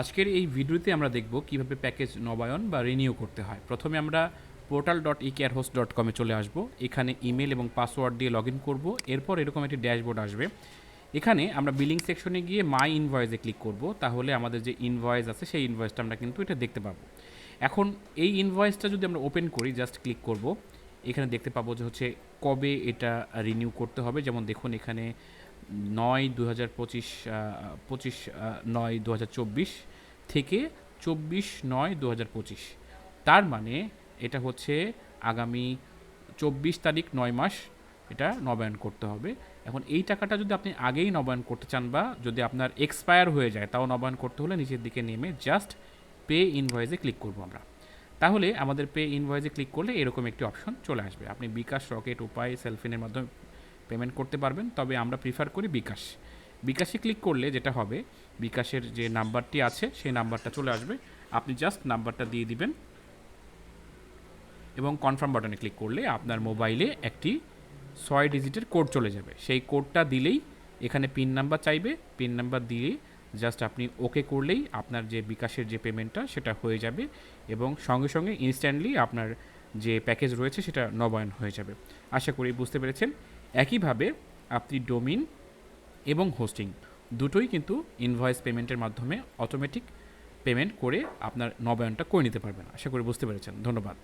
আজকের এই ভিডিওতে আমরা দেখব কীভাবে প্যাকেজ নবায়ন বা রিনিউ করতে হয়। প্রথমে আমরা portal dot e care host dot কমে চলে আসব। এখানে ইমেল এবং পাসওয়ার্ড দিয়ে লগ ইন করব। এরপর এরকম একটি ড্যাশবোর্ড আসবে। এখানে আমরা বিলিং সেকশনে গিয়ে মাই ইনভয়েসে ক্লিক করব। তাহলে আমাদের যে ইনভয়েস আছে, সেই ইনভয়েসটা আমরা কিন্তু এটা দেখতে পাবো। এখন এই ইনভয়েসটা যদি আমরা ওপেন করি, জাস্ট ক্লিক করব। এখানে দেখতে পাবো যে হচ্ছে কবে এটা রিনিউ করতে হবে। যেমন দেখুন, এখানে নয় দু হাজার পঁচিশ পঁচিশ নয় দু হাজার চব্বিশ থেকে চব্বিশ নয় দু হাজার পঁচিশ। তার মানে এটা হচ্ছে আগামী চব্বিশ তারিখ নয় মাস এটা নবায়ন করতে হবে। এখন এই টাকাটা যদি আপনি আগেই নবায়ন করতে চান বা যদি আপনার এক্সপায়ার হয়ে যায় তাও নবায়ন করতে হলে নিচের দিকে নেমে জাস্ট পে ইনভয়েসে ক্লিক করব আমরা। তাহলে আমাদের পে ইনভয়েসে ক্লিক করলে এরকম একটি অপশন চলে আসবে। আপনি বিকাশ, রকেট, উপায়, সেলফিনের মাধ্যমে পেমেন্ট করতে পারবেন, তবে আমরা প্রিফার করি বিকাশ। বিকাশে ক্লিক করলে যেটা হবে, বিকাশের যে নাম্বারটি আছে, সেই নাম্বারটা চলে আসবে। আপনি জাস্ট নাম্বারটা দিয়ে দিবেন এবং কনফার্ম বাটনে ক্লিক করলে আপনার মোবাইলে একটি ছয় ডিজিটের কোড চলে যাবে। সেই কোডটা দিলেই এখানে পিন নাম্বার চাইবে। পিন নাম্বার দিয়ে জাস্ট আপনি ওকে করলেই আপনার যে বিকাশের যে পেমেন্টটা সেটা হয়ে যাবে এবং সঙ্গে সঙ্গে ইনস্ট্যান্টলি আপনার যে প্যাকেজ রয়েছে, সেটা নবায়ন হয়ে যাবে। আশা করি বুঝতে পেরেছেন। একইভাবে আপনি ডোমিন এবং হোস্টিং দুটোই কিন্তু ইনভয়েস পেমেন্টের মাধ্যমে অটোমেটিক পেমেন্ট করে আপনার নবায়নটা করে নিতে পারবেন। আশা করি বুঝতে পেরেছেন। ধন্যবাদ।